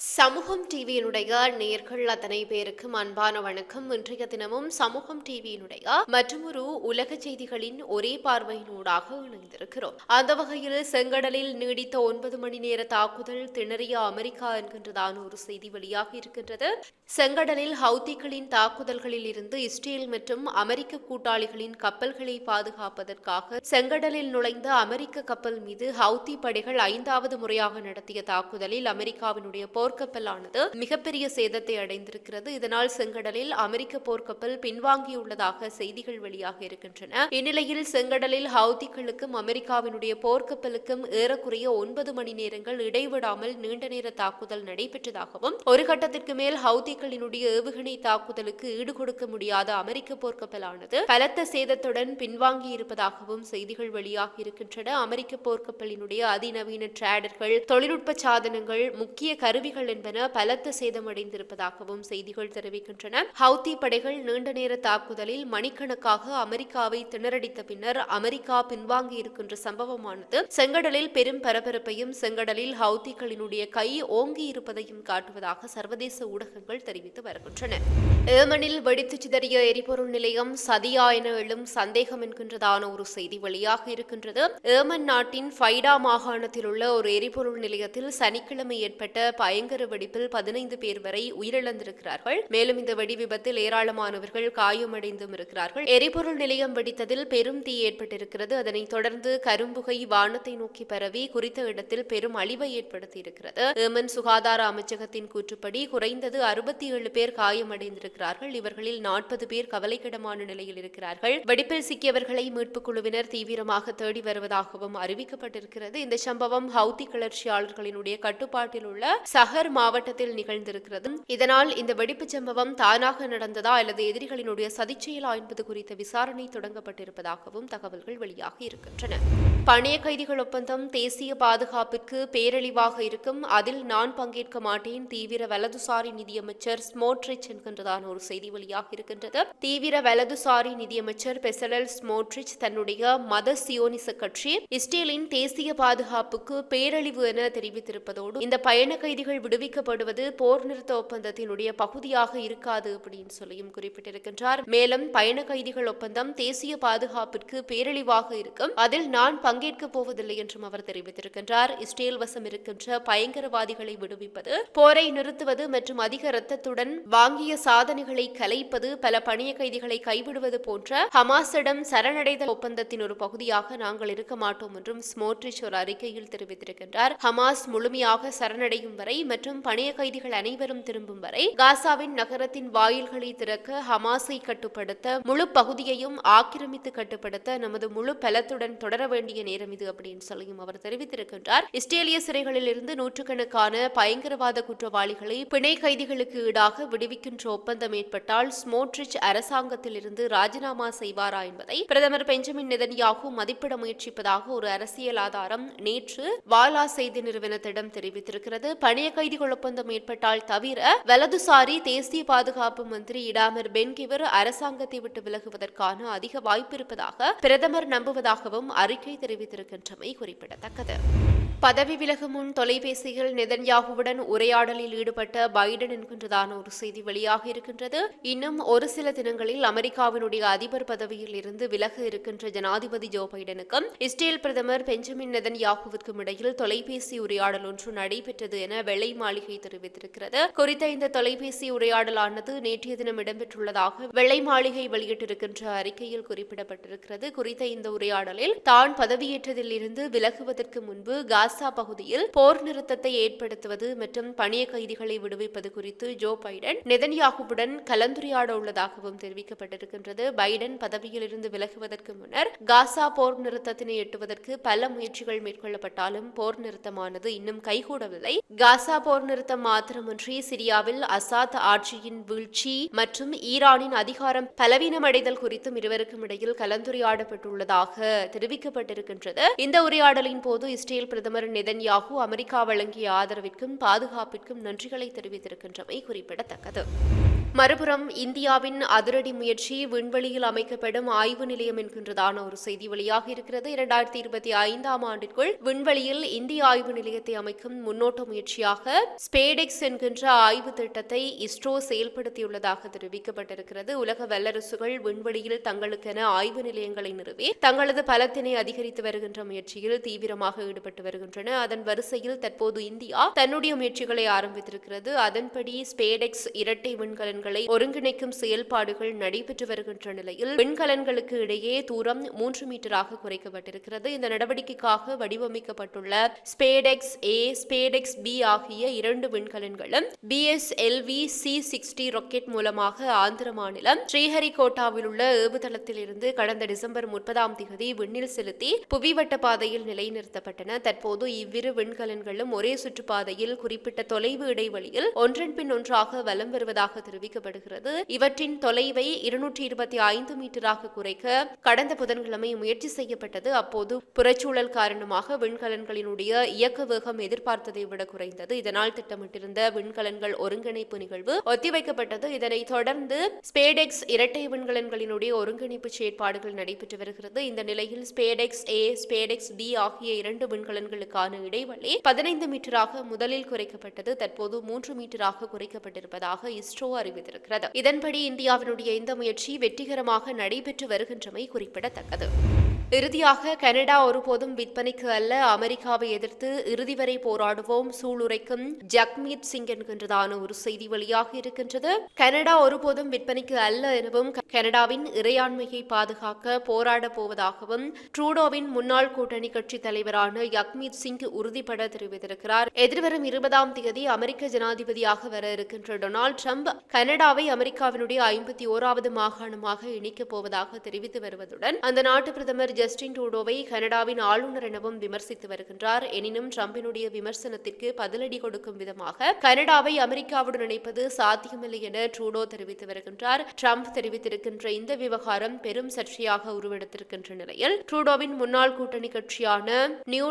சமூகம் டிவியினுடைய நேர்கள் அத்தனை பேருக்கும் அன்பான வணக்கம். இன்றைய தினமும் சமூகம் டிவியினுடைய மற்றொரு உலக செய்திகளின் ஒரே பார்வையினூடாக இணைந்திருக்கிறோம். அந்த வகையில் செங்கடலில் நீடித்த ஒன்பது மணி நேர தாக்குதல் திணறிய அமெரிக்கா என்கின்றதான ஒரு செய்தி வெளியாக இருக்கின்றது. செங்கடலில் ஹவுத்திகளின் தாக்குதல்களில் இருந்து இஸ்ரேல் மற்றும் அமெரிக்க கூட்டாளிகளின் கப்பல்களை பாதுகாப்பதற்காக செங்கடலில் நுழைந்த அமெரிக்க கப்பல் மீது ஹவுத்தி படைகள் ஐந்தாவது முறையாக நடத்திய தாக்குதலில் அமெரிக்காவினுடைய போர் போர்க்கப்பலானது மிகப்பெரிய சேதத்தை அடைந்திருக்கிறது. இதனால் செங்கடலில் அமெரிக்க போர்க்கப்பல் பின்வாங்கியுள்ளதாக செய்திகள் வெளியாக இருக்கின்றன. இந்நிலையில் செங்கடலில் ஹவுதிகளுக்கும் அமெரிக்காவினுடைய போர்க்கப்பலுக்கும் ஏறக்குறைய ஒன்பது மணி நேரங்கள் இடைவிடாமல் நீண்ட நேர தாக்குதல் நடைபெற்றதாகவும் ஒரு கட்டத்திற்கு மேல் ஹவுதிகளினுடைய ஏவுகணை தாக்குதலுக்கு ஈடுகொடுக்க முடியாத அமெரிக்க போர்க்கப்பலானது பலத்த சேதத்துடன் பின்வாங்கி இருப்பதாகவும் செய்திகள் வெளியாக இருக்கின்றன. அமெரிக்க போர்க்கப்பலினுடைய அதிநவீன டிராடர்கள் தொழில்நுட்ப சாதனங்கள் முக்கிய கருவிகள் என்பன பலத்த சேதமடைந்திருப்பதாகவும் செய்திகள் தெரிவிக்கின்றன. ஹவுதி படைகள் நீண்ட நேர தாக்குதலில் மணிக்கணக்காக அமெரிக்காவை திணறடித்த பின்னர் அமெரிக்கா பின்வாங்கி இருக்கின்ற சம்பவமானது செங்கடலில் பெரும் பரபரப்பையும் செங்கடலில் ஹவுதிகளினுடைய கை ஓங்கி இருப்பதையும் காட்டுவதாக சர்வதேச ஊடகங்கள் தெரிவித்து வருகின்றன. ஏமனில் வெடித்து சிதறிய எரிபொருள் நிலையம் சதியா என எழும் சந்தேகம் என்கின்றதான ஒரு செய்தி வெளியாக இருக்கின்றது. ஏமன் நாட்டின் ஃபைடா மாகாணத்தில் உள்ள ஒரு எரிபொருள் நிலையத்தில் சனிக்கிழமை ஏற்பட்ட பயங்கர வெடிப்பில் பதினைந்து பேர் வரை உயிரிழந்திருக்கிறார்கள். மேலும் இந்த வெடி விபத்தில் ஏராளமானவர்கள் காயமடைந்தும் இருக்கிறார்கள். எரிபொருள் நிலையம் வெடித்ததில் பெரும் தீ ஏற்பட்டிருக்கிறது. அதனைத் தொடர்ந்து கரும்புகை வானத்தை நோக்கி பரவி குறித்த இடத்தில் பெரும் அழிவை ஏற்படுத்தியிருக்கிறது. ஏமன் சுகாதார அமைச்சகத்தின் கூற்றுப்படி குறைந்தது அறுபத்தி ஏழு பேர் காயமடைந்திருக்கிறார்கள். இவர்களில் நாற்பது பேர் கவலைக்கிடமான நிலையில் இருக்கிறார்கள். வெடிப்பில் சிக்கியவர்களை மீட்புக் குழுவினர் தீவிரமாக தேடி வருவதாகவும் அறிவிக்கப்பட்டிருக்கிறது. இந்த சம்பவம் ஹவுதி கிளர்ச்சியாளர்களினுடைய கட்டுப்பாட்டில் உள்ள சஹர் நகர் மாவட்டத்தில் நிகழ்ந்திருக்கிறது. இதனால் இந்த வெடிப்புச் சம்பவம் தானாக நடந்ததா அல்லது எதிரிகளினுடைய சதிச்செயலா என்பது குறித்த விசாரணை தொடங்கப்பட்டிருப்பதாகவும் தகவல்கள் வெளியாகி இருக்கின்றன. பணைய கைதிகள் ஒப்பந்தம் தேசிய பாதுகாப்பிற்கு பேரழிவாக இருக்கும். அதில் நான் பங்கேற்க மாட்டேன். தீவிர வலதுசாரி நிதியமைச்சர் ஸ்மோட்ரிச் என்கின்றதான ஒரு செய்தி வெளியாக இருக்கின்றது. தீவிர வலதுசாரி நிதியமைச்சர் பெசலல் ஸ்மோட்ரிச் தன்னுடைய மத சியோனிச கட்சி இஸ்ரேலின் தேசிய பாதுகாப்புக்கு பேரழிவு என தெரிவித்திருப்பதோடு இந்த பயண கைதிகள் விடுவிக்கப்படுவது போர் நிறுத்த ஒப்பந்தத்தினுடைய பகுதியாக இருக்காது அப்படின்னு சொல்லியும் குறிப்பிட்டிருக்கின்றார். மேலும் பயண கைதிகள் ஒப்பந்தம் தேசிய பாதுகாப்பிற்கு பேரழிவாக இருக்கும். அதில் நான் பங்கேற்க போவதில்லை என்றும் அவர் தெரிவித்திருக்கின்றார். இஸ்ரேல் வசம் இருக்கின்ற பயங்கரவாதிகளை விடுவிப்பது போரை நிறுத்துவது மற்றும் அதிக ரத்தத்துடன் வாங்கிய சாதனைகளை கலைப்பது பல பணிய கைதிகளை கைவிடுவது போன்ற ஹமாஸிடம் சரணடைதல் ஒப்பந்தத்தின் ஒரு பகுதியாக நாங்கள் இருக்க மாட்டோம் என்றும் ஸ்மோட்ரிச் ஒரு அறிக்கையில் தெரிவித்திருக்கின்றார். ஹமாஸ் முழுமையாக சரணடையும் வரை மற்றும் பணைய கைதிகள் அனைவரும் திரும்பும் வரை காசாவின் நகரத்தின் வாயில்களை திறக்க ஹமாஸை கட்டுப்படுத்த முழு பகுதியையும் ஆக்கிரமித்து கட்டுப்படுத்த நமது முழு பலத்துடன் தொடர வேண்டிய நேரம் இது அப்படின்னு சொல்லியும் அவர் தெரிவித்திருக்கின்றார். இஸ்ரேலிய சிறைகளில் இருந்து நூற்றுக்கணக்கான பயங்கரவாத குற்றவாளிகளை பிணை கைதிகளுக்கு ஈடாக விடுவிக்கின்ற ஒப்பந்தம் ஏற்பட்டால் ஸ்மோட்ரிச் அரசாங்கத்தில் இருந்து ராஜினாமா செய்வாரா என்பதை பிரதமர் பெஞ்சமின் நெதன்யாகு மதிப்பிட முயற்சிப்பதாக ஒரு அரசியல் ஆதாரம் நேற்று வாலா செய்தி நிறுவனத்திடம் தெரிவித்திருக்கிறது. பணிய கைதிகள் ஒப்பந்தம் ஏற்பட்டால் தவிர வலதுசாரி தேசிய பாதுகாப்பு மந்திரி இடாமர் பென்கிவர் அரசாங்கத்தை விட்டு விலகுவதற்கான அதிக வாய்ப்பு இருப்பதாக பிரதமர் நம்புவதாகவும் அறிக்கை தெரிவித்திருக்கின்றமை குறிப்பிடத்தக்கது. பதவி விலகும் முன் தொலைபேசியில் நெதன்யாகுவுடன் உரையாடலில் ஈடுபட்ட பைடன் என்கின்றதான ஒரு செய்தி வெளியாக இருக்கின்றது. இன்னும் ஒரு சில தினங்களில் அமெரிக்காவினுடைய அதிபர் பதவியில் இருந்து விலக இருக்கின்ற ஜனாதிபதி ஜோ பைடனுக்கும் இஸ்ரேல் பிரதமர் பெஞ்சமின் நெதன்யாகுவிற்கும் இடையில் தொலைபேசி உரையாடல் ஒன்று நடைபெற்றது என வெள்ளை மாளிகை தெரிவித்திருக்கிறது. குறித்த இந்த தொலைபேசி உரையாடலானது நேற்றைய தினம் இடம்பெற்றுள்ளதாக வெள்ளை மாளிகை வெளியிட்டிருக்கின்ற அறிக்கையில் குறிப்பிடப்பட்டிருக்கிறது. குறித்த இந்த உரையாடலில் தான் பதவியேற்றதில் இருந்து விலகுவதற்கு முன்பு காசா பகுதியில் போர் நிறுத்தத்தை ஏற்படுத்துவது மற்றும் பணிய கைதிகளை விடுவிப்பது குறித்து ஜோ பைடன் நெதன்யாகுவுடன் கலந்துரையாட உள்ளதாகவும் தெரிவிக்கப்பட்டிருக்கின்றது. பைடன் பதவியில் இருந்து விலகுவதற்கு முன்னர் காசா போர் நிறுத்தத்தினை எட்டுவதற்கு பல முயற்சிகள் மேற்கொள்ளப்பட்டாலும் போர் நிறுத்தமானது இன்னும் கைகூடவில்லை. காசா போர் நிறுத்தம் மாத்திரமின்றி சிரியாவில் அசாத் ஆட்சியின் வீழ்ச்சி மற்றும் ஈரானின் அதிகாரம் பலவீனமடைதல் குறித்தும் இருவருக்கும் இடையில் கலந்துரையாடப்பட்டுள்ளதாக தெரிவிக்கப்பட்டிருக்கின்றது. இந்த உரையாடலின் போது இஸ்ரேல் பிரதமர் அதிபர் நிதன்யாகு அமெரிக்கா வழங்கிய ஆதரவிற்கும் பாதுகாப்பிற்கும் நன்றிகளை தெரிவித்திருக்கின்றமை குறிப்பிடத்தக்கது. மறுபுறம் இந்தியாவின் அதிரடி முயற்சி விண்வெளியில் அமைக்கப்படும் ஆய்வு நிலையம் என்கின்றதான ஒரு செய்தி வெளியாக இருக்கிறது. இரண்டாயிரத்தி இருபத்தி ஐந்தாம் ஆண்டிற்குள் விண்வெளியில் இந்திய ஆய்வு நிலையத்தை அமைக்கும் முன்னோட்ட முயற்சியாக ஸ்பேடெக்ஸ் என்கின்ற ஆய்வு திட்டத்தை இஸ்ரோ செயல்படுத்தியுள்ளதாக தெரிவிக்கப்பட்டிருக்கிறது. உலக வல்லரசுகள் விண்வெளியில் தங்களுக்கென ஆய்வு நிலையங்களை நிறுவி தங்களது பலத்தினை அதிகரித்து வருகின்ற முயற்சியில் தீவிரமாக ஈடுபட்டு வருகின்றன அதன் வரிசையில் தற்போது இந்தியா தன்னுடைய முயற்சிகளை ஆரம்பித்திருக்கிறது. அதன்படி ஸ்பேடெக்ஸ் இரட்டை விண்கலன்களை ஒருங்கிணைக்கும் செயல்பாடுகள் நடைபெற்று வருகின்ற நிலையில் விண்கலன்களுக்கு இடையே தூரம் மூன்று மீட்டராக குறைக்கப்பட்டிருக்கிறது. இந்த நடவடிக்கைக்காக வடிவமைக்கப்பட்டுள்ள ஸ்பேடெக்ஸ் ஏ ஸ்பேடெக்ஸ் பி ஆகிய இரண்டு விண்கலன்களும் பிஎஸ்எல்வி சி சிக்ஸ்டி ராக்கெட் மூலமாக ஆந்திர மாநிலம் ஸ்ரீஹரிகோட்டாவில் உள்ள ஏவுதளத்தில் இருந்து கடந்த டிசம்பர் முப்பதாம் தேதி விண்ணில் செலுத்தி புவிவட்ட பாதையில் நிலைநிறுத்தப்பட்டன. தற்போது இவ்விரு விண்கலன்களும் ஒரே சுற்றுப்பாதையில் குறிப்பிட்ட தொலைவு இடைவெளியில் ஒன்றன் பின் ஒன்றாக வலம் வருவதாக தெரிவிக்கப்படுகிறது. இவற்றின் தொலைவை இருநூற்றி இருபத்தி ஐந்து மீட்டராக குறைக்க கடந்த புதன்கிழமை முயற்சி செய்யப்பட்டது. அப்போது புறச்சூழல் காரணமாக விண்கலன்களினுடைய இயக்க வேகம் எதிர்பார்த்ததை விட குறைந்தது. இதனால் திட்டமிட்டிருந்த விண்கலன்கள் ஒருங்கிணைப்பு நிகழ்வு ஒத்திவைக்கப்பட்டது. இதனைத் தொடர்ந்து ஸ்பேடெக்ஸ் இரட்டை விண்கலன்களினுடைய ஒருங்கிணைப்பு செயற்பாடுகள் நடைபெற்று வருகிறது. இந்த நிலையில் ஸ்பேடெக்ஸ் ஏ ஸ்பேடெக்ஸ் பி ஆகிய இரண்டு விண்கலன்கள் விண்கலன்களுக்கான இடைவெளி பதினைந்து மீட்டராக முதலில் குறைக்கப்பட்டது தற்போது மூன்று மீட்டராக குறைக்கப்பட்டிருப்பதாக இஸ்ரோ அறிவித்திருக்கிறது. இதன்படி இந்தியாவினுடைய இந்த முயற்சி வெற்றிகரமாக நடைபெற்று வருகின்றமை குறிப்பிடத்தக்கது. இறுதியாக கனடா ஒருபோதும் விற்பனைக்கு அல்ல. அமெரிக்காவை எதிர்த்து இறுதி வரை போராடுவோம். சூளுரைக்கும் ஜக்மீத் சிங் என்கின்றதான ஒரு செய்தி வெளியாக இருக்கின்றது. கனடா ஒருபோதும் விற்பனைக்கு அல்ல எனவும் கனடாவின் இறையாண்மையை பாதுகாக்க போராடப் போவதாகவும் ட்ரூடோவின் முன்னாள் கூட்டணி கட்சி தலைவரான யக்மீத் சிங் உறுதிபட தெரிவித்திருக்கிறார். எதிர்வரும் இருபதாம் தேதி அமெரிக்க ஜனாதிபதியாக வர இருக்கின்ற டொனால்ட் ட்ரம்ப் கனடாவை அமெரிக்காவினுடைய ஐம்பத்தி ஓராவது மாகாணமாக இணைக்கப் போவதாக தெரிவித்து வருவதுடன் அந்த நாட்டு பிரதமர் ஜஸ்டின் ட்ரூடோவை கனடாவின் ஆளுநர் எனவும் விமர்சித்து வருகின்றார். எனினும் ட்ரம்பினுடைய விமர்சனத்திற்கு பதிலடி கொடுக்கும் விதமாக கனடாவை அமெரிக்காவுடன் இணைப்பது சாத்தியமில்லை என ட்ரூடோ தெரிவித்து வருகின்றார். ட்ரம்ப் தெரிவித்திருக்கின்ற இந்த விவகாரம் பெரும் சர்ச்சையாக உருவெடுத்திருக்கின்ற நிலையில் ட்ரூடோவின் முன்னாள் கூட்டணி கட்சியான நியூ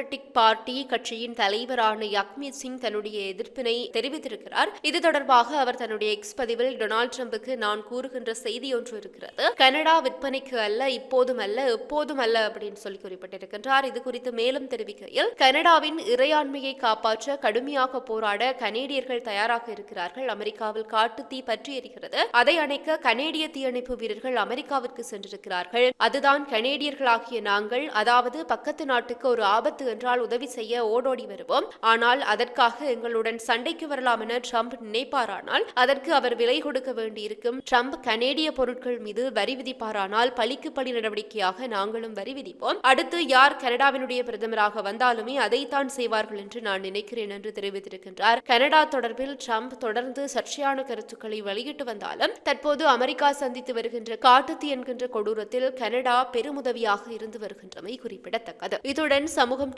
டெமோக்ராட்டிக் பார்ட்டி கட்சியின் தலைவரான யக்மீத் சிங் தன்னுடைய எதிர்ப்பினை தெரிவித்திருக்கிறார். இது தொடர்பாக அவர் தன்னுடைய எக்ஸ் பதிவில் டொனால்டு ட்ரம்புக்கு நான் கூறுகின்ற செய்தி ஒன்று இருக்கிறது. கனடா விற்பனைக்கு அல்ல இப்போதும் அல்ல எப்போதும் அல்ல அப்படின்னு சொல்லி குறிப்பிட்டிருக்கின்றார். இது குறித்து மேலும் தெரிவிக்கையில் கனடாவின் இறையாண்மையை காப்பாற்ற கடுமையாக போராட கனேடியர்கள் தயாராக இருக்கிறார்கள். அமெரிக்காவில் காட்டு தீ பற்றி எரிகிறது. அதை அணைக்க கனேடிய தீயணைப்பு வீரர்கள் அமெரிக்காவிற்கு சென்றிருக்கிறார்கள். அதுதான் கனேடியர்களாகிய நாங்கள் அதாவது பக்கத்து நாட்டுக்கு ஒரு ஆபத்து என்றால் உதவி செய்ய ஓடோடி வருவோம். ஆனால் அதற்காக எங்களுடன் சண்டைக்கு வரலாம் என ட்ரம்ப் நினைப்பாரானால் அதற்கு அவர் விலை கொடுக்க வேண்டியிருக்கும். ட்ரம்ப் கனேடிய பொருட்கள் மீது வரி விதிப்பாரானால் பழிக்கு பழி நடவடிக்கையாக நாங்களும் வரி விதிப்போம். அடுத்து யார் கனடாவினுடைய பிரதமராக வந்தாலுமே அதைத்தான் செய்வார்கள் என்று நான் நினைக்கிறேன் என்று தெரிவித்திருக்கின்றார். கனடா தொடர்பில் ட்ரம்ப் தொடர்ந்து சர்ச்சையான கருத்துக்களை வெளியிட்டு வந்தாலும் தற்போது அமெரிக்கா சந்தித்து வருகின்ற காட்டுத்தி என்கின்ற கொடூரத்தில் கனடா பெருமுதவியாக இருந்து வருகின்றமை குறிப்பிடத்தக்கது. இத்துடன் சமூகம்